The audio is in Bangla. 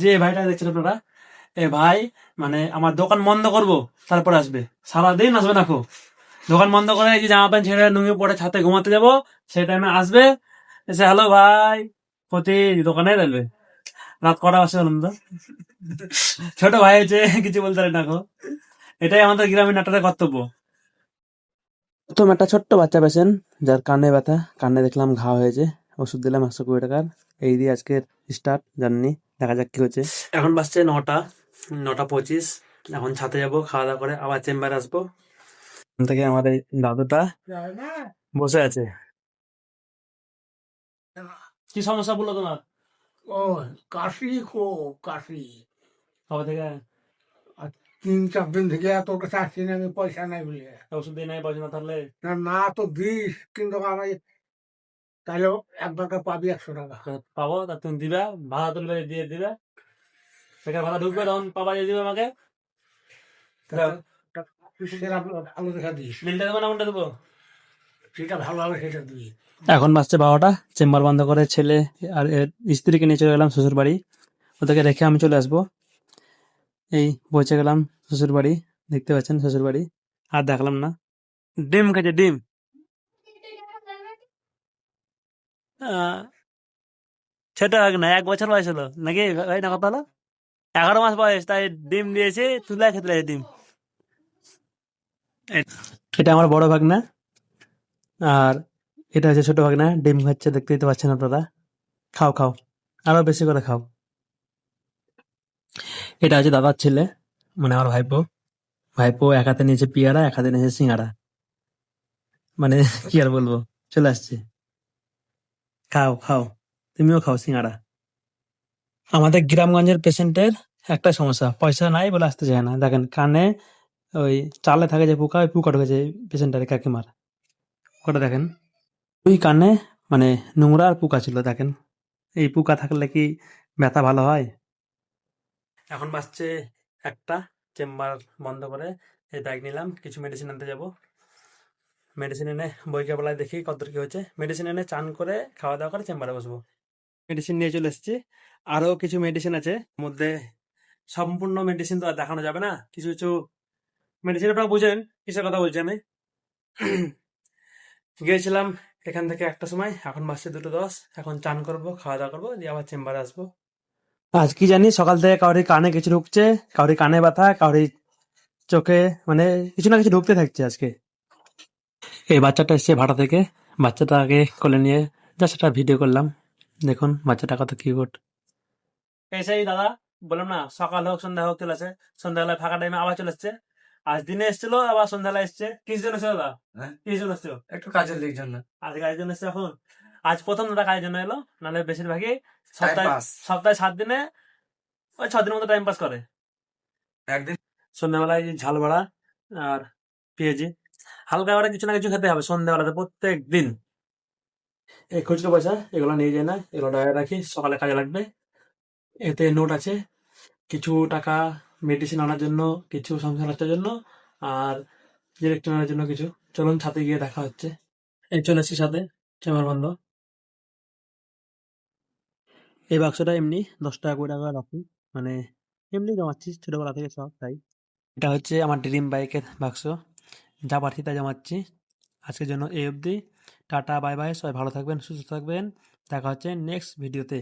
যে ভাইটা দেখছেন আপনারা, এ ভাই মানে আমার দোকান বন্ধ করব, তারপর আসবে। সারাদিন আসবে না দোকান বন্ধ করে যে জামা প্যান্ট ছেড়ে নুঙ্গি পরে ছাতে ঘুমাতে যাব, সেই টাইমে আসবে, এসে হ্যালো ভাই, প্রতি দোকানে আসবে রাত কটা বাজছে বলুন তো? ছোট ভাই হচ্ছে কিছু বলতে পারে না এটাই আমাদের গ্রামীণ নাটকের কর্তব্য। প্রথম একটা ছোট্ট বাচ্চা পেশেন যার কানে ব্যথা, কানে দেখলাম ঘা হয়েছে, ওষুধ দিলাম একশো কুড়ি টাকার। এই দিয়ে আজকের স্টার্ট জার্নি দেখা যাক কি হচ্ছে। এখন বাজছে নটা নটা পঁচিশ। এখন ছাতে যাব খাওয়া দাওয়া করে আবার চেম্বারে আসব। থেকে আমার এই দাদুটা বসে আছে। কি সমস্যা বলল তোমার? ও কাশি খুব কাশি। কবে থেকে? তিন চার দিন থেকে এত কাছে আসছি না আমি পয়সা নাই বলে। ওষুধ দিয়ে নাই পয়সা না তাহলে না না তো দিস কিন্তু আমি তাহলে একবার করে পাবি একশো টাকা। পাবো তা তুমি দিবা ভাড়া তুলবে দিয়ে দিবে। সেখানে ভাড়া ঢুকবে তখন পাবা দিয়ে দিবে আমাকে। সেটা দেখা দিস। বিলটা দেবো না কোনটা দেবো? যেটা ভালো হবে সেটা দিবি এখন বাজছে বারোটা চেম্বার বন্ধ করে ছেলে আর এর স্ত্রীকে নিয়ে চলে গেলাম শ্বশুর বাড়ি ওদেরকে রেখে আমি চলে আসব। এই পৌঁছে গেলাম শ্বশুর বাড়ি দেখতে পাচ্ছেন শ্বশুর বাড়ি আর দেখলাম না। ডিম খেয়েছে ডিম। ছোট হোক না, এক বছর বয়স হলো। নাকি ভাই, না কথা হলো? এগারো মাস বয়স, তাই ডিম দিয়েছে, তুলে খেতে লাগে ডিম। এটা আমার বড় ভাগনা, আর এটা হচ্ছে ছোট ভাগনা, ডিম খাচ্ছে দেখতেই তো পাচ্ছেন আপনারা। খাও খাও, আরও বেশি করে খাও। এটা হচ্ছে দাদার ছেলে মানে আমার ভাইপো। ভাইপো এক হাতে নিয়েছে পিয়ারা, এক হাতে নিয়েছে সিঙ্গারা মানে কি আর বলব, চলে আসছে। খাও খাও। তুমিও খাও সিঙ্গারা। আমাদের গ্রামগঞ্জের পেশেন্টের একটা সমস্যা। পয়সা নাই বলে আসতে চায় না। দেখেন, কানে ওই চালে থাকে যে পোকা, ওই পোকা ঢুকেছে পেশেন্টের কাকিমার। ওটা দেখেন। ওই কানে মানে নোংরা আর পোকা ছিল, দেখেন। এই পোকা থাকলে কি ব্যথা ভালো হয়? এখন বাসছে একটা। চেম্বার বন্ধ করে এই ব্যাগ নিলাম। কিছু মেডিসিন আনতে যাব। মেডিসিন এনে বইকে বেলায় দেখি কত কি হচ্ছে। মেডিসিন এনে চান করে খাওয়া দাওয়া করে চেম্বারে বসবো। মেডিসিন নিয়ে চলে এসেছি। আরও কিছু মেডিসিন আছে মধ্যে সম্পূর্ণ মেডিসিন তো আর দেখানো যাবে না। কিছু কিছু মেডিসিন আপনারা বুঝেন কিসের কথা বলছি আমি? গিয়েছিলাম এখান থেকে একটা সময় এখন বাজছে দুটো দশ এখন চান করব খাওয়া দাওয়া করব দিয়ে আবার চেম্বারে আসব। আজ কি জানি সকাল থেকে কাউরি কানে কিছু ঢুকছে কাউরি কানে ব্যথা কাউরি চোখে মানে কিছু না কিছু ঢুকতে থাকছে আজকে। এই বাচ্চাটা এসছে ভাড়া থেকে। বাচ্চাটাকে কোলে নিয়ে জাস্ট একটা ভিডিও করলাম। দেখুন বাচ্চাটা কত কিউট এসেই দাদা বললাম না সকাল হোক সন্ধ্যা হোক চলে আসে। সন্ধ্যাবেলায় ফাঁকা টাইমে আবার চলে এসছে আজ দিনে এসেছিল আবার সন্ধ্যাবেলায় এসছে। কিস জন্য এসছে দাদা? হ্যাঁ? কিস জন্য এসছো একটু কাজের দিক জন্য। আজ কাজের জন্য এসছে এখন। আজ প্রথম দাদা কাজের জন্য এলো নাহলে বেশিরভাগই সপ্তাহে সপ্তাহে সাত দিনে ওই ছ দিনের মতো টাইম পাস করে। একদিন। সন্ধ্যাবেলায় যে ঝাল বড়া আর পেঁয়াজি। হালকা করে কিছু না কিছু খেতে হবে সন্ধ্যাবেলাতে প্রত্যেক দিন। এই খুচরো পয়সা, এগুলো নিয়ে যায় না, এগুলো ডায়ে রাখি, সকালে কাজে লাগবে। এতে নোট আছে, কিছু টাকা মেডিসিন আনার জন্য, কিছু সংসার খরচার জন্য, আর ইলেকট্রিক আনার জন্য কিছু। চলুন ছাতে গিয়ে দেখা হচ্ছে। এই চলে এসছি সাথে চেম্বার বন্ধ। এই বাক্সটা এমনি দশ টাকা, কুড়ি টাকা রাখি। মানে এমনি জমাচ্ছি ছোটবেলা থেকে সব, তাই। এটা হচ্ছে আমার ড্রিম বাইকের বাক্স। যা পাঠিয়ে তা জমাচ্ছি আজকের জন্য এই অবধি। Tata, bye bye. সবাই ভালো থাকবেন, সুস্থ থাকবেন। দেখা হচ্ছে নেক্সট ভিডিওতে